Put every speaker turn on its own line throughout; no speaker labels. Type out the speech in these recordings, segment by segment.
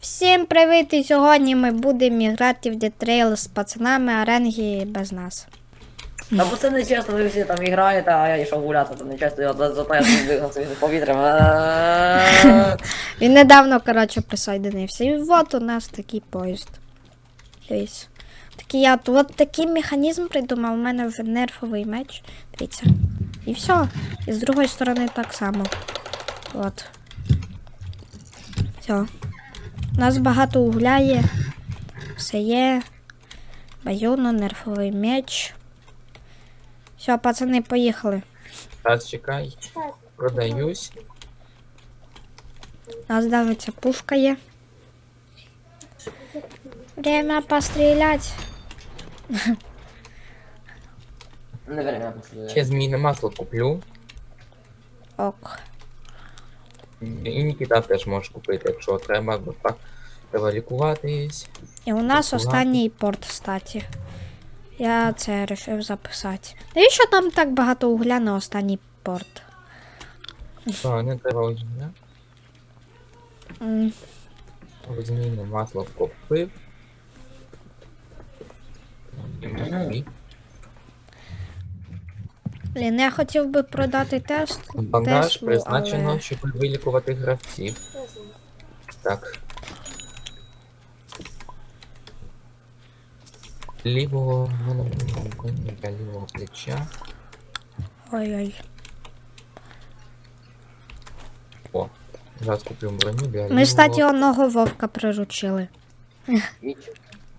Всім привіт! І сьогодні ми будемо грати в Dead Trail з пацанами, а Ренгі без нас.
Та бо це не чесно, ви всі там граєте, а я йшов гуляти, то не чесно, я за- зато я тут двигав собі повітрям.
Він недавно, коротше, присоединився. І от у нас такий поїзд. Дивіться. Такий я от такий механізм придумав. У мене вже нерфовий меч. Дивіться. І все. І з другої сторони так само. От. Все. У нас багато угля є. Все є. Баюно, нерфовий меч. Все, пацани, поїхали.
Раз чекай, продаюсь.
У нас давиться пушка є. Время пострілять.
Не время посидіти.
Ще змійне масло куплю.
Ок.
І Нікіта теж можеш купити, якщо треба, бо так треба лікуватись.
І у нас
Ладно.
останній порт, кстати. Я це вирішив записати. Навіщо там так багато угля на останній порт?
А, не треба.
М,
Змійне масло купив. І
Блін, я хотів би продати тест.
Бандаж
Теслу,
призначено,
але-
щоб вилікувати гравців. Так. Лівого мене для лівого плеча.
Ой-ой.
О, зараз куплю броню для лівого.
Ми, кстати, одного вовка приручили.
Ніч.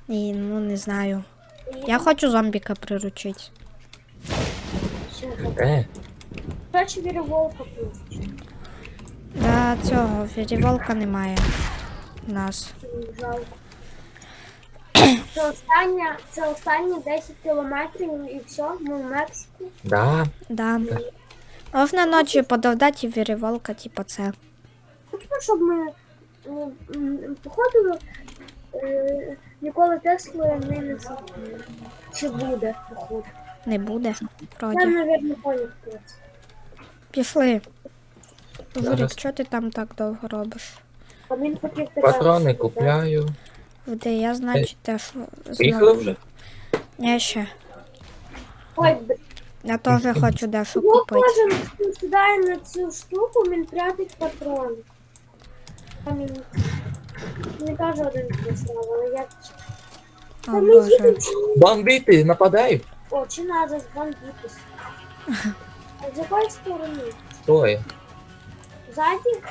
Ні, ну не знаю. Я хочу зомбіка приручити.
Е,
Короче, віроволка тут.
Да, цього віріволка немає. У нас.
Жалко. Це остання, це останні 10 кілометрів і все, ми в Мексику.
да,
Да. Можна ночі подовдати віріволка, типу це.
Хочу, щоб ми походу е, ніколи Теслу не несемо. Чи буде, походу.
Не буде.
Я,
Вроді.
мабуть, це.
Пішли.
Зараз.
що ти там так довго робиш?
А він хотів тебе.
патрони купляю.
Де я, значить, теж
Приїхали вже?
Я ще.
Ой, б-
Я теж хочу дещо
його
купити.
кожен хто сідає на цю штуку, він прятить патрони. Там він не каже один прислав, але я...
О
Та ми
боже.
їдемо?
Бандити нападають.
О, чи надо збандитись? А з якої сторони?
Стой.
Ззаді?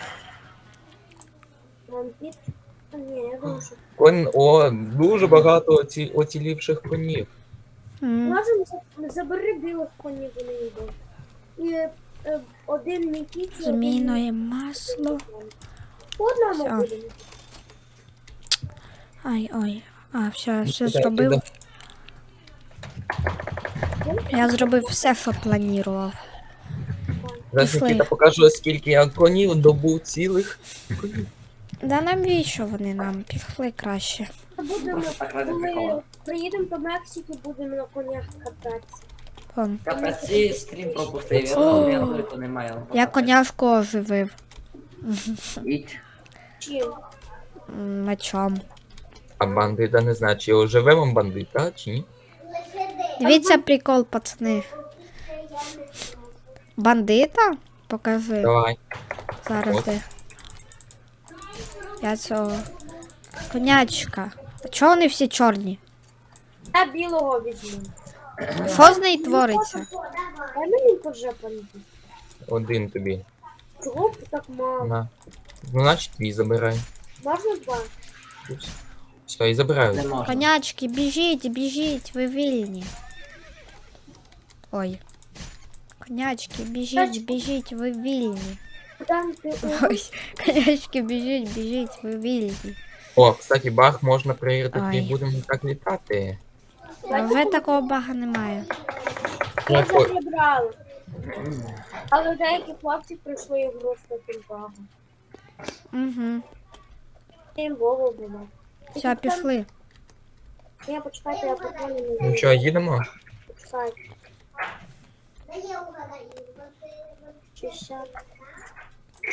Бандит? Ні, я думаю, що...
Кон... О, дуже багато оці... оцілівших конів.
М,
Можемо за- забери білих конів, вони йдуть. І е, один Нікіті,
Змійне масло.
По одному
Всьо.
будемо.
Ай, ой. А, все, все
Кидай,
зробив.
кидай.
Я зробив все, що планував.
Зараз
Пішли.
Нікіта покажу, скільки я конів добув цілих.
Да навіщо вони нам? Пішли краще.
Будемо, коли приїдемо до Мексики, будемо на конях кататися.
Стрім пропустив, я думав, я тут немає.
Я коняшку оживив.
Чим?
м, мечом.
А бандита не знаю, чи оживемо бандита, чи ні.
Дивіться прикол, пацани. Бандита? Покажи.
Давай.
Зараз
От.
де. Я цього. Конячка. А чого вони всі чорні?
Я білого візьму.
Що з нею твориться?
Дай мені вже бандит.
Один тобі.
Чого б так мало?
На. Ну, значить, твій забирай.
Можна два?
Все, і забираю.
Не можна.
Конячки, біжіть, біжіть, ви вільні. Ой. Конячки, біжіть, біжіть, ви вільні.
Там ти
Ой, конячки, біжіть, біжіть, ви вільні.
О, кстати, баг можна перевірити,
Ай.
і будемо так літати.
А вже такого бага немає.
Я вже прибрала. Але деякі хлопці прийшли і гру з таким багом.
Угу.
Їм Вова було.
Все, пішли.
Я почекайте, я покажу не
Ну що, їдемо?
Почекайте. Шістдесят.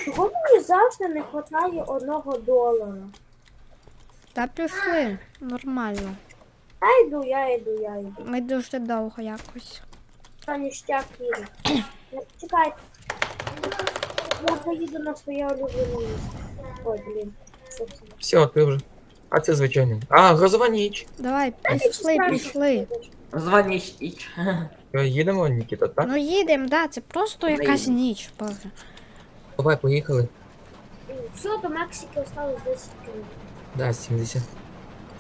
Чого мені завжди не вистачає одного долара?
Та пішли. Нормально.
Я йду, я йду, я йду.
Ми дуже довго якось.
Та ніштяк їду. Чекайте. Я поїду на своє улюблене місце. Ой, блін.
Все, ти вже. А це звичайний. А, грозова ніч.
Давай, пішли, пішли.
Звонить іч.
Е, Їдемо, Нікіта, так?
Ну їдемо, да, це просто якась ніч, боже.
Давай, поїхали.
Все, до Мексики осталось 10 км.
Да, 70.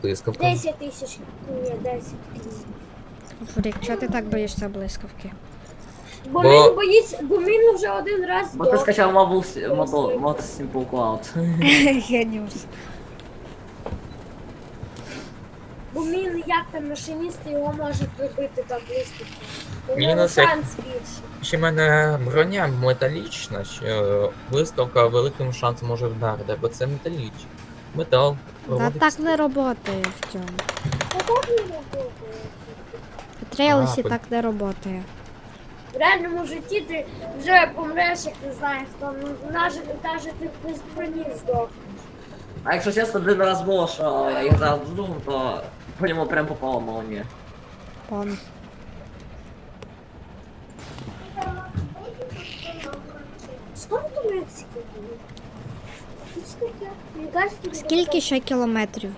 Блискавка.
10 тисяч. Ні, 10 км.
Фурік, чого ти так боїшся блискавки?
Бо,
Бо-
він боїться, бо він вже один раз
Бо ти
здох.
скачав мобу мото мото Simple Cloud.
Геніус.
Бо він як там машиніст його може прибити так близько. У нього
ну
шанс більше.
Ще в мене броня металічна, що блискавка великим шансом може вдарити, бо це металіч. Метал.
Та
проводить
так не працює в цьому.
Так не робити.
В трейлсі
А,
так не працює.
В реальному житті ти вже помреш, як не знаєш, ну, навіть навіть ти без броні здохнеш.
А якщо чесно, один раз було, що я їх зараз додумав, то по ньому прям
Мексики буде? Що таке? Мені кажеться,
Скільки ще кілометрів?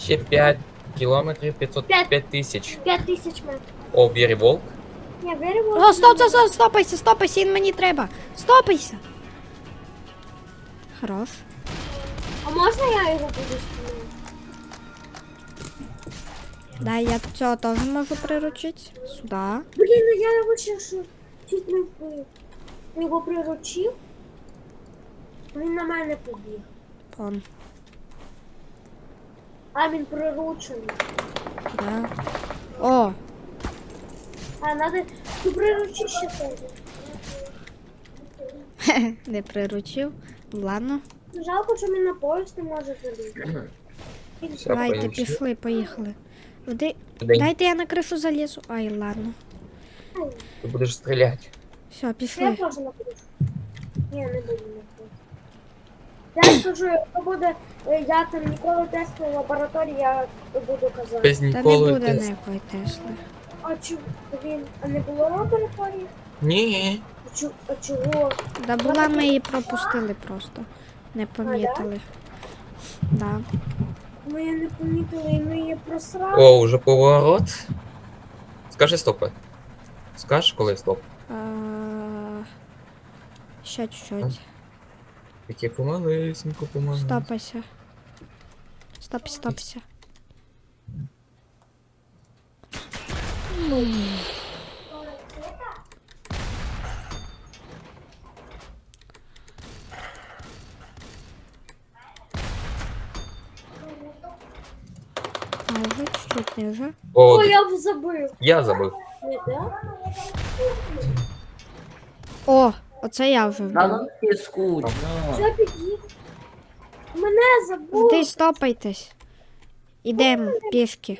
Ще 5 кілометрів 505
П'ять.
тисяч.
5 тисяч метрів.
О, Бірі Волк.
Я вірю,
О, стоп, стоп, стоп, стопайся, стопайся, він мені треба. Стопайся. Хорош.
А можна я його буду стріляти?
Дай я цього теж можу приручити. Сюда.
Блін, ну я його ще що чуть не вбив. Я Його приручив. Він на мене побіг.
Пон.
А він приручений.
Да. О,
А надо. Ти приручи ще тебе.
не приручив. Ладно.
Жалко, що він на поїзд не може залізти.
Все,
Давайте,
поїхали.
пішли, поїхали. Вди...
День.
Дайте я на кришу залізу. Ай, ладно.
Ти будеш стріляти.
Все,
Я
пішли.
теж напишу. Ні, не буду напишу. Я скажу, якщо буде, е, я там ніколи тесту в лабораторії, я буду казати.
Без
Та не
ніколи
буде
тест.
ніякої Тесли.
А чу, він, а не було лабораторії?
Ні.
А, чу, а чого?
Да була, ми її пропустили просто. Не помітили. Да.
Ми не помітили і ми її просрали.
О, уже поворот. Скажи стоп. Скажеш, коли стоп?
А... Ще чуть-чуть.
Таке помалесенько, помалесенько.
Стопайся. Стоп, стопся. А вже чуть-чуть вже.
О,
О, я забив.
я забив.
Да?
О, оце я вже
Да
вбив.
ну ти скучно.
Це під'їхав. Мене забув.
Ти стопайтесь. Ідемо пішки.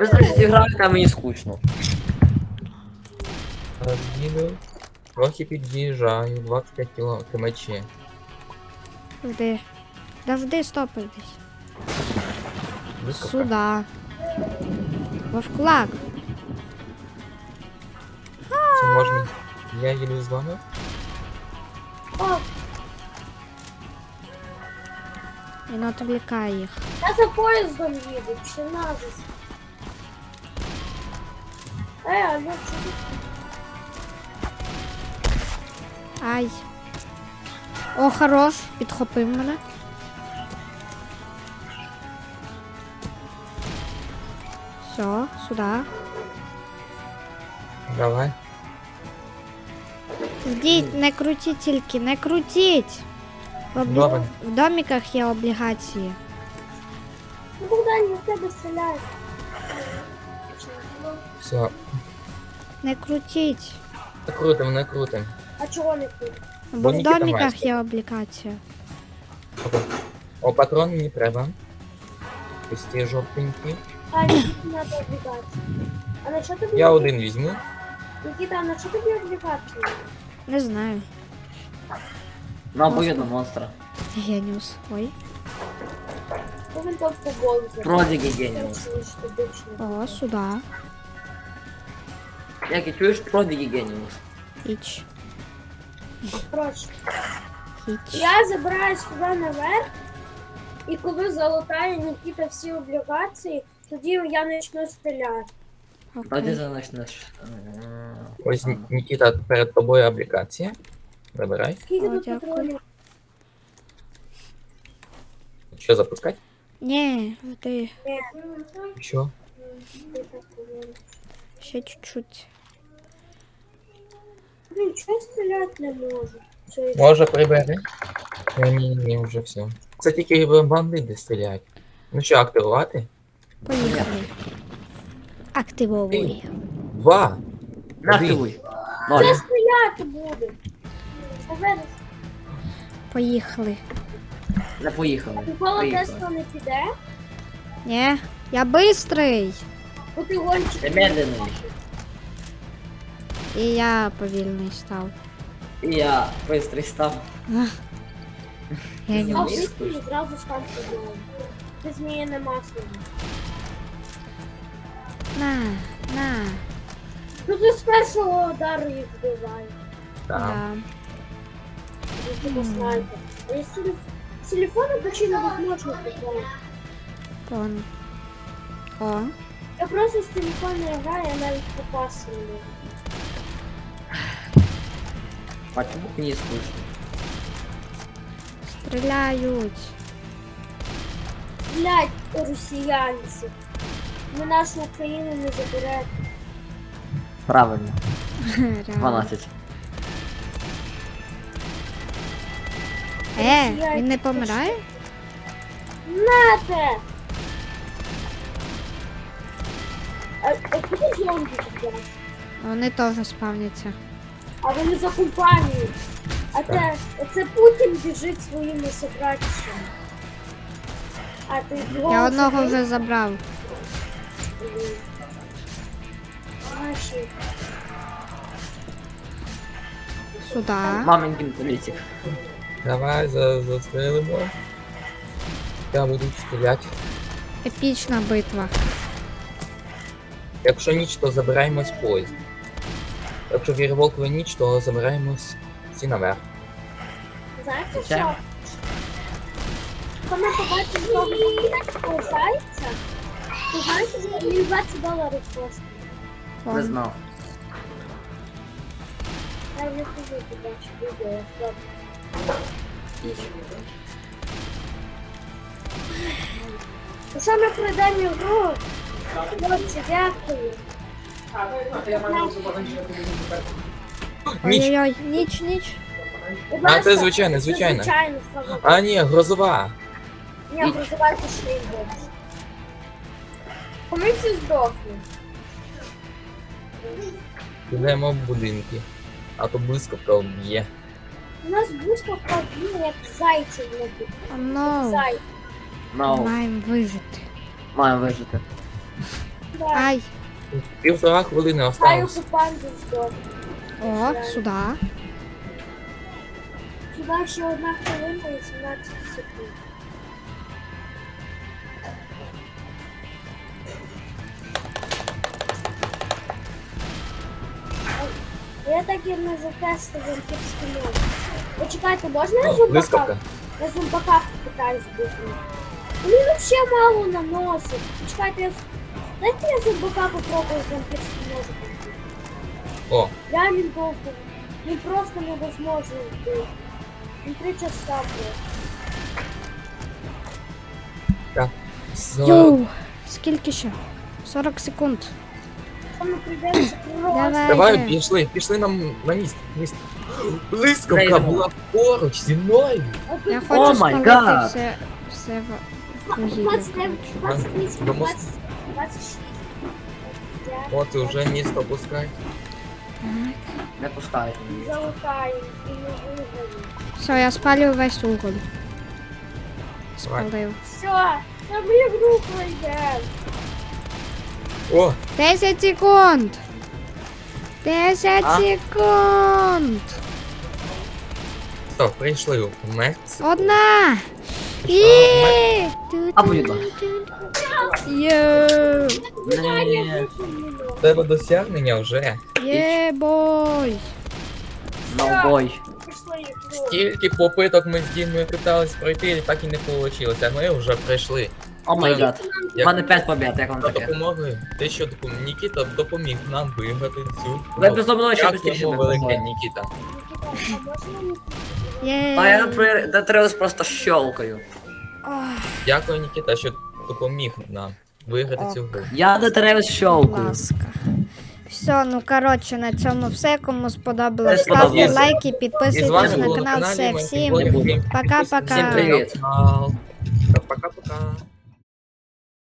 Ви значить зіграєте, а мені скучно.
Зараз їду. Трохи під'їжджаю, 25 кілометрів мечі.
Жди. Завжди стопайтесь.
Блискавка.
Сюда. Вовклак.
Це можна. Я їду з вами.
О,
Він відвлікає їх.
я за поїздом їду, чи назис. Е, а ну?
Ай. О, хорош. Підхопив мене. Все, сюди.
Давай.
Ждіть, не крутіть тільки, не крутіть. В, обл-
Добре.
в домиках є облігації.
Ну, Богдан, я в тебе стріляю.
Все.
Не крутіть.
Не крутим, не крутим.
А чого не?
Бо
Бо
в
Нікіта
домиках
майстер.
є облігація.
О, патрон мені треба. Ось ті жовтенькі.
А, Нікіта, треба облігацію. А на що тобі?
Я один візьму.
Нікіта, а на що тобі облігацію?
Не знаю.
На обоєдно монстра.
Геніус. Ой.
Там футбол за.
Продіги геніус.
О, сюди.
Як і чуєш, продіги геніус.
Іч.
Коротше,
Іч.
я забираюсь туди наверх, і коли залутає Нікіта всі облігації, тоді я почну стріляти.
А ти заночнеш.
Ось Нікіта перед тобою облікація. Забирай.
Скільки
О,
тут
дякую.
патронів?
Що запускати?
Ні, ти
Що?
Ти так говориш.
ще чуть-чуть.
Блін, чого я стріляти не можу? Це
Може прибери? Ні, ні, ні, вже все. Це тільки бандити стріляють. Ну що, активувати?
Поїхали. Активовуй.
Два.
Не активуй. Ноль.
Буду. Повернись.
Поїхали.
Не поїхали.
Ніколи
Поїхали.
Тесла не піде,
Ні, я бистрий.
бо ти гонщик.
Ти медленний.
І я повільний став.
І я бистрий став.
Я
А
не
Знову?
всі одразу став футболом. Ти зміїне масло.
На, на.
Ну ти з першого удару їх вбиваєш.
Так.
Да.
Ти типу снайпер. А я з телеф- з телефону почти невозможно попасти.
Вон. О,
Я просто з телефону граю, я навіть попасти не можу.
Почему ты не слышно?
стріляють.
Блять, росіянці. Ви нашу Україну не заберете.
Правильно.
Реально.
12.
Е, він не помирає?
Нате! А, а куди зомбі туди?
Вони теж спавняться.
А вони за компанію. А це, це Путін біжить своїми собратцями. А ти його
Я одного вже забрав.
Блін. Наші.
Сюди.
Маменькин політик.
Давай за, застрелимо. Я буду стріляти.
Епічна битва.
Якщо ніч, то забираємось в поїзд. Якщо вірволкові ніч, то забираємось всі наверх.
Знаєте що? Коли побачив того такого зайця, то знаєте, він 20 доларів коштує.
Не
Вон.
знав.
Я вже туди побачив відео, я спробую. Ну що ми пройдемо ігру? Хлопці, дякую.
Ніч!
Ой-ой-ой, ніч, ніч.
Будь
А, це
ласка,
звичайно,
це
звичайно.
Звичайно, слава Богу.
А ні, грозова.
Ні, прозивайте шлейбокс. Ми всі здохли.
Підемо в будинки. А то блискавка вб'є.
У нас блискавка вбила, як зайці влетить.
О, ну.
Зай.
No.
Маємо вижити.
Маємо вижити.
Да.
Ай.
Півтора хвилини
Хай
осталось.
окупанти здохли.
О, сюди.
Хіба ще одна хвилина і 17 секунд. Так і не затестив вампірський мод. Почекайте, можна я зомбака?
Блискавка.
Я зомбака попитаюсь бити. Він вообще мало наносить. Почекайте, я... Дайте я зомбака попробую з вампірським ножиком.
О,
Я він довго. Він просто невозможно вбити. Він три часа просто.
з...
Йоу, скільки ще? 40 секунд.
Там прийдеться просто.
Давай.
Давай, пішли, пішли нам на міст. міст. Блискавка
Зайдемо.
була поруч зі мною.
А тут
Я хочу
О май
спалити
гад.
все, все в вугілля.
29,
коротше.
28,
Домос-
20, 26.
От уже міст опускай.
Так.
Не пускають мені.
Залутаємо і не виграємо.
Все, я спалю весь уголь.
Давай.
Спалив.
Все, це ми гру пройдемо.
О,
10 секунд! 10
А?
секунд!
все, прийшли в Мець.
Одна! І
А поїду.
Є,
Ні.
В досягнення вже.
є, бой.
Ноубой.
Пішли їх.
Скільки попиток ми з Дімою питались пройти, і так і не вийшло. А ми вже пройшли.
О май гад. У мене 5 побед, як вам таке?
допомогою, те, що допом... Нікіта допоміг нам виграти цю.
Ви
гру.
мною ще
Дякуємо
швидше
велике. Нікіта.
А
я при Детреус просто щелкаю.
Дякую, Нікіта, що допоміг нам виграти цю гру.
Я Детреус
будь
щелкаю.
ласка. Все, ну коротше, на цьому все. Кому сподобалось, ставте
сподобалось.
лайки,
І з
підписуйтесь
вами
на
було на
канал.
каналі
Все, Всім Пока-пока.
Всім привіт.
Пока-пока.